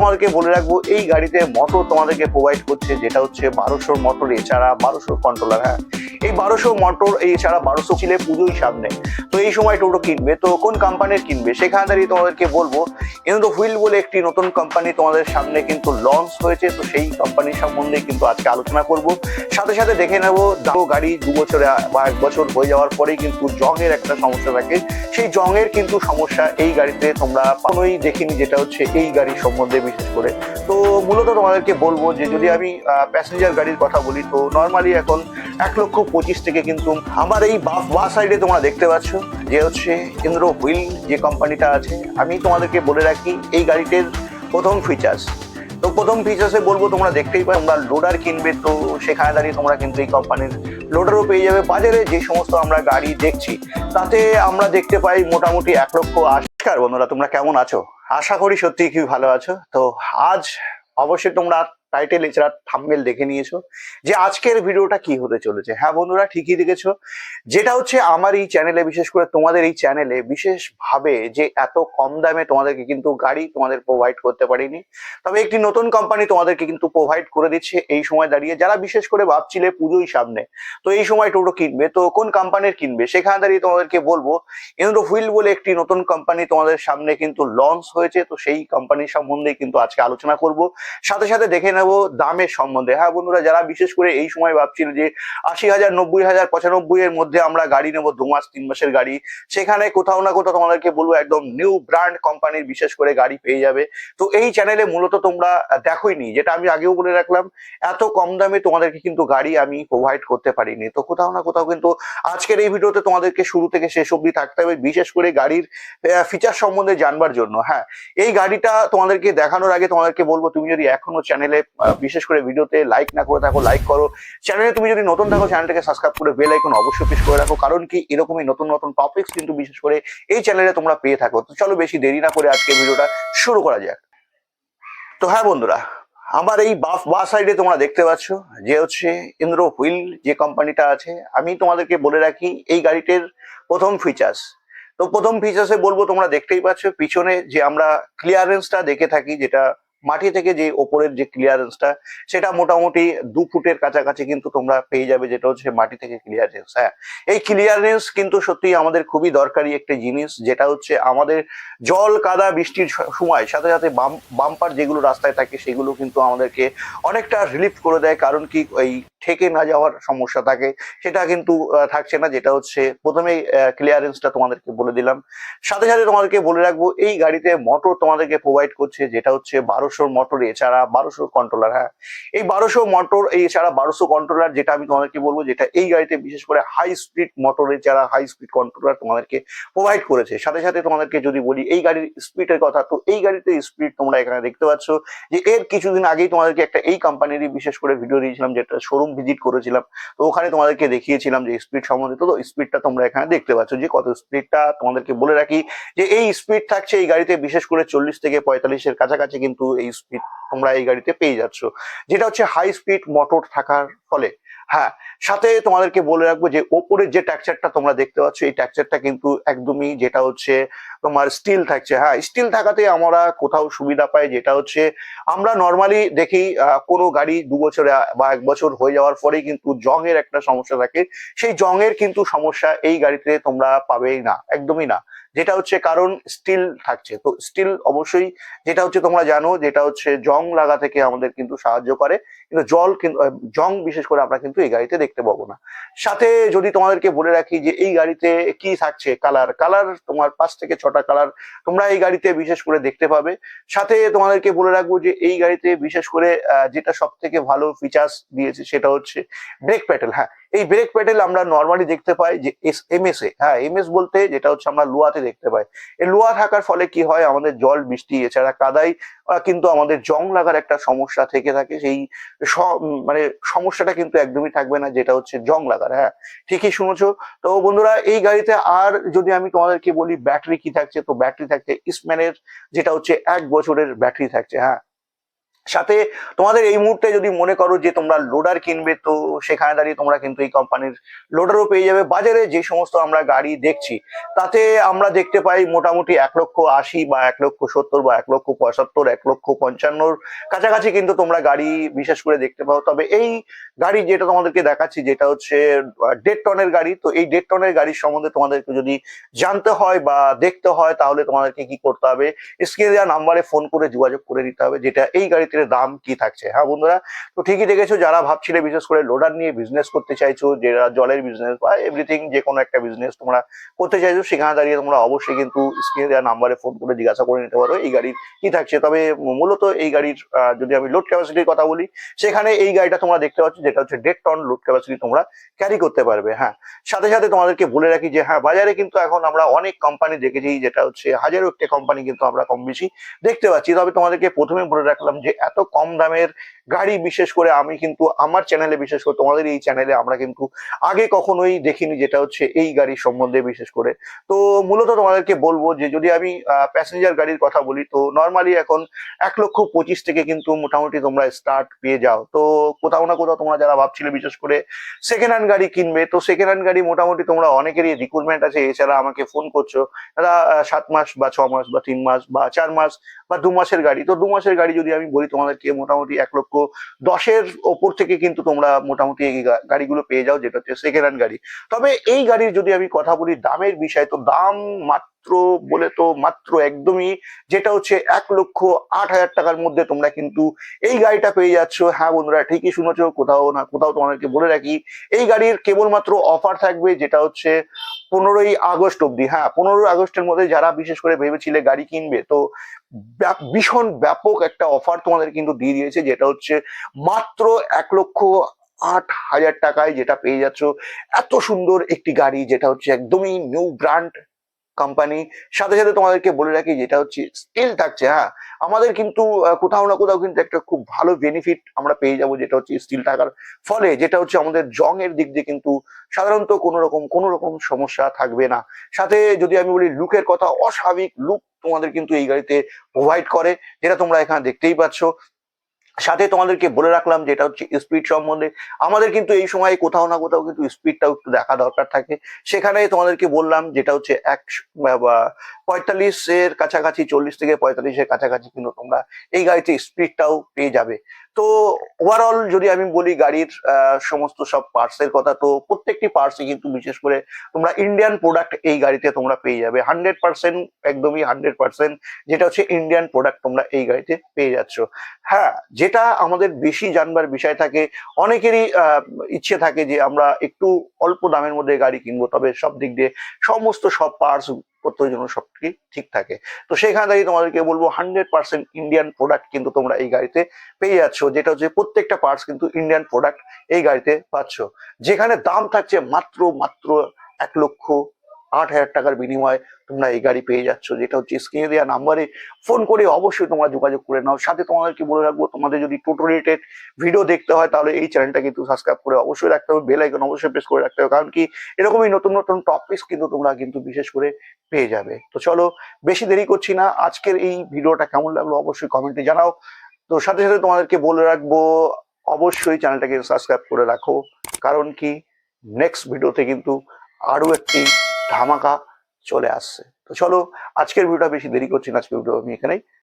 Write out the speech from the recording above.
তোমাদেরকে বলে রাখব, এই গাড়িতে মোটর তোমাদেরকে প্রোভাইড করছে, যেটা হচ্ছে বারোশোর মোটর এছাড়া বারোশোর কন্ট্রোলার হ্যাঁ। এই বারোশো মোটর এছাড়া বারোশো ছিলে পুজোই সামনে। তো এই সময় টোটো কিনবে, তো কোন কোম্পানির কিনবে, সেখানে দাঁড়িয়ে তোমাদেরকে বলব। ইন্দো হুইল বলে একটি নতুন কোম্পানি তোমাদের সামনে কিন্তু লঞ্চ হয়েছে, তো সেই কোম্পানি সম্বন্ধে কিন্তু আজকে আলোচনা করব। সাথে সাথে দেখে নেব গাড়ি দু বছরে বা এক বছর হয়ে যাওয়ার পরেই কিন্তু জংয়ের একটা সমস্যা থাকে। সেই জংয়ের কিন্তু সমস্যা এই গাড়িতে তোমরা কোনোই দেখিনি যেটা হচ্ছে এই গাড়ির সম্বন্ধে বিশেষ করে। তো মূলত তোমাদেরকে বলব যে যদি আমি প্যাসেঞ্জার গাড়ির কথা বলি, তো নর্মালি এখন এক লক্ষ পঁচিশ থেকে কিন্তু আমার এই বা সাইডে তোমরা দেখতে পাচ্ছ যে হচ্ছে ইন্দ্র হুইল যে কোম্পানিটা আছে, আমি তোমাদেরকে বলে রাখি এই গাড়িটির প্রথম ফিচার্স তো প্রথম ফিচার্সে বলব, তোমরা দেখতেই পাই তোমরা লোডার কিনবে তো সেখানে দাঁড়িয়ে তোমরা কিন্তু এই কোম্পানির লোডারও পেয়ে যাবে। বাজারে যে সমস্ত আমরা গাড়ি দেখছি, তাতে আমরা দেখতে পাই মোটামুটি এক লক্ষ আশকার বন্ধুরা, তোমরা কেমন আছো? আশা করি সত্যি কি ভালো আছো। তো আজ অবশ্যই তোমরা টাইটেল এছাড়া থাম্বনেল দেখে নিয়েছো। যে আজকের ভিডিওটা কি হতে চলেছে? হ্যাঁ বন্ধুরা, ঠিকই দেখেছ। যেটা হচ্ছে, আমার এই চ্যানেলে বিশেষ করে তোমাদের এই চ্যানেলে বিশেষভাবে যে এত কম দামে তোমাদেরকে কিন্তু গাড়ি তোমাদের প্রোভাইড করতে পারিনি, তবে একটি নতুন কোম্পানি তোমাদেরকে কিন্তু প্রোভাইড করে দিচ্ছে এই সময় দাঁড়িয়ে। যারা বিশেষ করে ভাবছিলে পুজোই সামনে, তো এই সময় টোটো কিনবে, তো কোন কোম্পানির কিনবে, সেখানে দাঁড়িয়ে তোমাদেরকে বলব ইন্দ্র হুইল বলে একটি নতুন কোম্পানি তোমাদের সামনে কিন্তু লঞ্চ হয়েছে, তো সেই কোম্পানির সম্বন্ধে কিন্তু আজকে আলোচনা করব। সাথে সাথে দেখে নেব দামের সম্বন্ধে। হ্যাঁ বন্ধুরা, যারা বিশেষ করে এই সময় ভাবছিল যে আশি হাজার, নব্বই হাজার, পঁচানব্বই এর মধ্যে আমরা গাড়ি নেব দু মাস তিন মাসের গাড়ি, সেখানে কোথাও না কোথাও তোমাদেরকে বলব একদম নিউ ব্র্যান্ড কোম্পানির বিশেষ করে গাড়ি পেয়ে যাবে। তো এই চ্যানেলে মূলত তোমরা দেখোইনি, যেটা আমি আগেও বলে রাখলাম, এত কম দামে তোমাদেরকে কিন্তু গাড়ি আমি প্রোভাইড করতে পারিনি। তো কোথাও না কোথাও কিন্তু আজকের এই ভিডিওতে তোমাদেরকে শুরু থেকে শেষ অবধি থাকতে হবে, বিশেষ করে গাড়ির ফিচার সম্বন্ধে জানবার জন্য। হ্যাঁ এই গাড়িটা তোমাদেরকে দেখানোর আগে তোমাদেরকে বলব, তুমি যদি এখনও চ্যানেলে বিশেষ করে ভিডিওতে লাইক না করে থাকো লাইক করো। চ্যানেলে তুমি যদি নতুন থাকো চ্যানেলটাকে সাবস্ক্রাইব করে বেল আইকন অবশ্যই প্রেস করে রাখো, কারণ কি এরকমই নতুন নতুন টপিকস কিন্তু বিশেষ করে এই চ্যানেলে তোমরা পেয়ে থাকো। তো চলো বেশি দেরি না করে আজকে ভিডিওটা শুরু করা যাক। তো হ্যাঁ বন্ধুরা, আমার এই বাফ বা সাইডে তোমরা দেখতে পাচ্ছ যে হচ্ছে ইন্দ্র হুইল যে কোম্পানিটা আছে, আমি তোমাদেরকে বলে রাখি এই গাড়িটির প্রথম ফিচার্স তো প্রথম ফিচার্সে বলব, তোমরা দেখতেই পাচ্ছ পিছনে যে আমরা ক্লিয়ারেন্সটা দেখে থাকি, যেটা মাটি থেকে যে ওপরের যে ক্লিয়ারেন্সটা সেটা মোটামুটি দু ফুটের কাছাকাছি কিন্তু তোমরা পেয়ে যাবে, যেটা হচ্ছে মাটি থেকে ক্লিয়ারেন্স হ্যাঁ। এই ক্লিয়ারেন্স কিন্তু সত্যিই আমাদের খুবই দরকারি একটা জিনিস, যেটা হচ্ছে আমাদের জল, কাদা, বৃষ্টির সময়, সাথে সাথে বাম, বাম্পার যেগুলো রাস্তায় থাকে, সেগুলো কিন্তু আমাদেরকে অনেকটা রিলিফ করে দেয়, কারণ কি এই ঠেকে না যাওয়ার সমস্যা থাকে। সেটা কিন্তু থাকছে না। যেটা হচ্ছে, প্রথমেই ক্লিয়ারেন্সটা তোমাদেরকে বলে দিলাম। সাথে সাথে তোমাদেরকে বলে রাখব, এই গাড়িতে মোটর তোমাদেরকে প্রোভাইড করছে, যেটা হচ্ছে বারোশোর মোটর এছাড়া বারোশোর কন্ট্রোলার হ্যাঁ। এই বারোশো মোটর এছাড়া বারোশো কন্ট্রোলার যেটা আমি তোমাদেরকে বলব, যেটা এই গাড়িতে বিশেষ করে হাই স্পিড মোটর এছাড়া হাই স্পিড কন্ট্রোলার তোমাদেরকে প্রোভাইড করেছে। সাথে সাথে তোমাদেরকে যদি বলি, এই গাড়ির স্পিডের কথা, তো এই গাড়িতে স্পিড তোমরা এখানে দেখতে পাচ্ছ যে এর কিছুদিন আগেই তোমাদেরকে একটা এই কোম্পানিরই বিশেষ করে ভিডিও দিয়েছিলাম, যেটা শোরুম ভিজিট করেছিলাম। তো ওখানে তোমাদেরকে দেখিয়েছিলাম যে স্পিড সম্বন্ধে। তো স্পিডটা তোমরা এখানে দেখতে পাচ্ছ যে কত স্পিডটা তোমাদেরকে বলে রাখি যে এই স্পিড থাকছে এই গাড়িতে বিশেষ করে চল্লিশ থেকে পঁয়তাল্লিশের কাছাকাছি কিন্তু এই স্পিড তোমরা এই গাড়িতে পেয়ে যাচ্ছ। যেটা হচ্ছে হাই স্পিড মোটর থাকার ফলে। হ্যাঁ সাথে তোমাদেরকে বলে রাখব যে ওপরের যে ট্যাক্সারটা তোমরা দেখতে পাচ্ছ, এই ট্যাক্সারটা কিন্তু একদমই যেটা হচ্ছে তোমার স্টিল থাকছে। হ্যাঁ স্টিল থাকাতে আমরা কোথাও সুবিধা পাই, যেটা হচ্ছে আমরা নর্মালি দেখি কোনো গাড়ি দু বছরে বা এক বছর হয়ে যাওয়ার পরেই কিন্তু জংয়ের একটা সমস্যা থাকে। সেই জংয়ের কিন্তু সমস্যা এই গাড়িতে তোমরা পাবেই না, একদমই না। যেটা হচ্ছে কারণ স্টিল থাকছে। তো স্টিল অবশ্যই যেটা হচ্ছে তোমরা জানো, যেটা হচ্ছে জং লাগা থেকে আমাদের কিন্তু সাহায্য করে। কিন্তু জল কিন্তু জং বিশেষ করে আমরা কিন্তু এই গাড়িতে দেখতে পাবো না। সাথে যদি তোমাদেরকে বলে রাখি যে এই গাড়িতে কি থাকছে, কালার কালার তোমার পাঁচ থেকে ছটা কালার তোমরা এই গাড়িতে বিশেষ করে দেখতে পাবে। সাথে তোমাদেরকে বলে রাখব যে এই গাড়িতে বিশেষ করে যেটা সব থেকে ভালো ফিচার্স দিয়েছে সেটা হচ্ছে ব্রেক প্যাটেল হ্যাঁ। এই ব্রেক প্যাডেল আমরা নর্মালি দেখতে পাই যে এস, এম এস এ হ্যাঁ এম এস বলতে যেটা হচ্ছে আমরা লোয়াতে দেখতে পাই। এই লোয়া থাকার ফলে কি হয়, আমাদের জল, বৃষ্টি, এছাড়া কাদাই কিন্তু আমাদের জং লাগার একটা সমস্যা থেকে থাকে। সেই মানে সমস্যাটা কিন্তু একদমই থাকবে না, যেটা হচ্ছে জং লাগার হ্যাঁ। ঠিকই শুনেছো। তো বন্ধুরা, এই গাড়িতে আর যদি আমি তোমাদেরকে বলি, ব্যাটারি কি থাকছে? তো ব্যাটারি থাকছে ইসম্যানের যেটা হচ্ছে এক বছরের ব্যাটারি থাকছে হ্যাঁ। সাথে তোমাদের এই মুহূর্তে যদি মনে করো যে তোমরা লোডার কিনবে, তো সেখানে দাঁড়িয়ে তোমরা কিন্তু এই কোম্পানির লোডারও পেয়ে যাবে। বাজারে যে সমস্ত আমরা গাড়ি দেখছি, তাতে আমরা দেখতে পাই মোটামুটি এক লক্ষ আশি বা এক লক্ষ সত্তর বা এক লক্ষ পঁচাত্তর, এক লক্ষ পঞ্চান্নর কাছাকাছি কিন্তু তোমরা গাড়ি বিশেষ করে দেখতে পাও। তবে এই গাড়ি যেটা তোমাদেরকে দেখাচ্ছি, যেটা হচ্ছে দেড় টনের গাড়ি, তো এই দেড় টনের গাড়ির সম্বন্ধে তোমাদেরকে যদি জানতে হয় বা দেখতে হয়, তাহলে তোমাদেরকে কি করতে হবে? স্ক্রিনে দেওয়া নাম্বারে ফোন করে যোগাযোগ করে নিতে হবে, যেটা এই গাড়িটির দাম কি থাকছে? হ্যাঁ বন্ধুরা, তো ঠিকই দেখেছ, যারা ভাবছিলে বিশেষ করে লোডার নিয়ে বিজনেস করতে চাইছো যারা জলের বিজনেস বা এভরিথিং যে কোনো একটা বিজনেস তোমরা করতে চাইছো, সেখানে দাঁড়িয়ে তোমরা অবশ্যই কিন্তু স্ক্রিনে দেওয়া নাম্বারে ফোন করে জিজ্ঞাসা করে নিতে পারো, এই গাড়ির কি থাকছে। তবে মূলত এই গাড়ির যদি আমি লোড ক্যাপাসিটির কথা বলি, সেখানে এই গাড়িটা তোমরা দেখতে পাচ্ছ, যেটা হচ্ছে দেড় টন লোড ক্যাপাসিটি তোমরা ক্যারি করতে পারবে হ্যাঁ। সাথে সাথে তোমাদেরকে বলে রাখি যে হ্যাঁ বাজারে কিন্তু এখন আমরা অনেক কোম্পানি দেখেছি, যেটা হচ্ছে হাজারো একটা কোম্পানি কিন্তু আমরা কম বেশি দেখতে পাচ্ছি। তবে তোমাদেরকে প্রথমে বলে রাখলাম যে এত কম দামের গাড়ি বিশেষ করে আমি কিন্তু আমার চ্যানেলে বিশেষ করে তোমাদের এই চ্যানেলে আমরা কিন্তু আগে কখনোই দেখিনি যেটা হচ্ছে এই গাড়ির সম্বন্ধে বিশেষ করে। তো মূলত তোমাদেরকে বলব যে যদি আমি প্যাসেঞ্জার গাড়ির কথা বলি তো নর্মালি এখন এক লক্ষ পঁচিশ থেকে কিন্তু মোটামুটি তোমরা স্টার্ট পেয়ে যাও। তো কোথাও না কোথাও তোমরা যারা ভাবছিলে বিশেষ করে সেকেন্ড হ্যান্ড গাড়ি কিনবে তো সেকেন্ড হ্যান্ড গাড়ি মোটামুটি তোমরা অনেকেরই রিক্রুটমেন্ট আছে। এছাড়া আমাকে ফোন করছ আহ, সাত মাস বা ছ মাস বা তিন মাস বা চার মাস বা দু মাসের গাড়ি। তো দু মাসের গাড়ি যদি আমি বলি তোমাদেরকে মোটামুটি এক লক্ষ দশের ওপর থেকে কিন্তু তোমরা মোটামুটি এই গাড়িগুলো পেয়ে যাও, যেটা হচ্ছে সেকেন্ড হ্যান্ড গাড়ি। তবে এই গাড়ির যদি আমি কথা বলি দামের বিষয়, তো দাম মাত্র বলে তো মাত্র একদমই, যেটা হচ্ছে এক লক্ষ আট হাজার টাকার মধ্যে তোমরা কিন্তু এই গাড়িটা পেয়ে যাচ্ছ। হ্যাঁ বন্ধুরা, ঠিকই শুনেছো, কোথাও না কোথাও তোমাদেরকে বলে রাখি, এই গাড়ির কেবলমাত্র অফার থাকবে যেটা হচ্ছে পনেরোই আগস্ট অব্দি হ্যাঁ পনেরোই আগস্টের মধ্যে যারা বিশেষ করে ভেবেছিলে গাড়ি কিনবে, তো ভীষণ ব্যাপক একটা অফার তোমাদের কিন্তু দিয়ে দিয়েছে, যেটা হচ্ছে মাত্র এক লক্ষ আট হাজার টাকায় যেটা পেয়ে যাচ্ছ। এত সুন্দর একটি গাড়ি, যেটা হচ্ছে একদমই নিউ ব্র্যান্ড কোম্পানি সাথে সাথে তোমাদেরকে বলে রাখি যেটা হচ্ছে স্টিল থাকছে হ্যাঁ? আমাদের কিন্তু কোথাও না কোথাও কিন্তু একটা খুব ভালো বেনিফিট আমরা পেয়ে যাব যেটা হচ্ছে স্টিল থাকার ফলে, যেটা হচ্ছে আমাদের জং এর দিক দিয়ে কিন্তু সাধারণত কোনো রকম কোনো রকম সমস্যা থাকবে না। সাথে যদি আমি বলি লুকের কথা, অস্বাভাবিক লুক তোমাদের কিন্তু এই গাড়িতে প্রোভাইড করে, যেটা তোমরা এখানে দেখতেই পাচ্ছ। সাথে তোমাদেরকে বলে রাখলাম যেটা হচ্ছে স্পিড সম্বন্ধে। আমাদের কিন্তু এই সময় কোথাও না কোথাও কিন্তু স্পিডটাও একটু দেখা দরকার থাকে। সেখানে তোমাদেরকে বললাম যেটা হচ্ছে এক পঁয়তাল্লিশের কাছাকাছি, চল্লিশ থেকে পঁয়তাল্লিশের কাছাকাছি কিন্তু তোমরা এই গাড়িতে স্পিডটাও পেয়ে যাবে। তো ওভারঅল যদি আমি বলি গাড়ির সমস্ত সব পার্টস এর কথা, তো প্রত্যেকটি পার্টসই কিন্তু বিশেষ করে তোমরা ইন্ডিয়ান প্রোডাক্ট এই গাড়িতে তোমরা পেয়ে যাবে। হান্ড্রেড পার্সেন্ট একদমই হান্ড্রেড পার্সেন্ট যেটা হচ্ছে ইন্ডিয়ান প্রোডাক্ট তোমরা এই গাড়িতে পেয়ে যাচ্ছ। হ্যাঁ যেটা আমাদের বেশি জানবার বিষয় থাকে, অনেকেরই ইচ্ছে থাকে যে আমরা একটু অল্প দামের মধ্যে গাড়ি কিনবো, তবে সব দিক দিয়ে সমস্ত সব পার্টস পত্রের জন্য সব কি ঠিক থাকে। তো সেখানে দাঁড়িয়ে তোমাদেরকে বলব হান্ড্রেড পার্সেন্ট ইন্ডিয়ান প্রোডাক্ট কিন্তু তোমরা এই গাড়িতে পেয়ে যাচ্ছ, যেটা হচ্ছে প্রত্যেকটা পার্টস কিন্তু ইন্ডিয়ান প্রোডাক্ট এই গাড়িতে পাচ্ছ। যেখানে দাম থাকছে মাত্র মাত্র এক লক্ষ আট হাজার টাকার বিনিময়ে তোমরা এই গাড়ি পেয়ে যাচ্ছ। যেটা হচ্ছে স্ক্রিনে দেওয়া নাম্বারে ফোন করে অবশ্যই তোমরা যোগাযোগ করে নাও। সাথে তোমাদেরকে বলে রাখব, তোমাদের যদি টোটো রিলেটেড ভিডিও দেখতে হয়, তাহলে এই চ্যানেলটা কিন্তু সাবস্ক্রাইব করে অবশ্যই রাখতে হবে। বেল আইকন অবশ্যই প্রেস করে রাখতে হবে। কারণ কি, এরকমই নতুন নতুন টপিকস কিন্তু তোমরা কিন্তু বিশেষ করে পেয়ে যাবে। তো চলো, বেশি দেরি করছি না। আজকের এই ভিডিওটা কেমন লাগল অবশ্যই কমেন্টে জানাও। তো সাথে সাথে তোমাদেরকে বলে রাখব, অবশ্যই চ্যানেলটাকে সাবস্ক্রাইব করে রাখো। কারণ কি নেক্সট ভিডিওতে কিন্তু আরও একটি ধামাকা চলে আসছে। তো চলো, আজকের ভিডিওটা বেশি দেরি করছি না, আজকের ভিডিও আমি এখানেই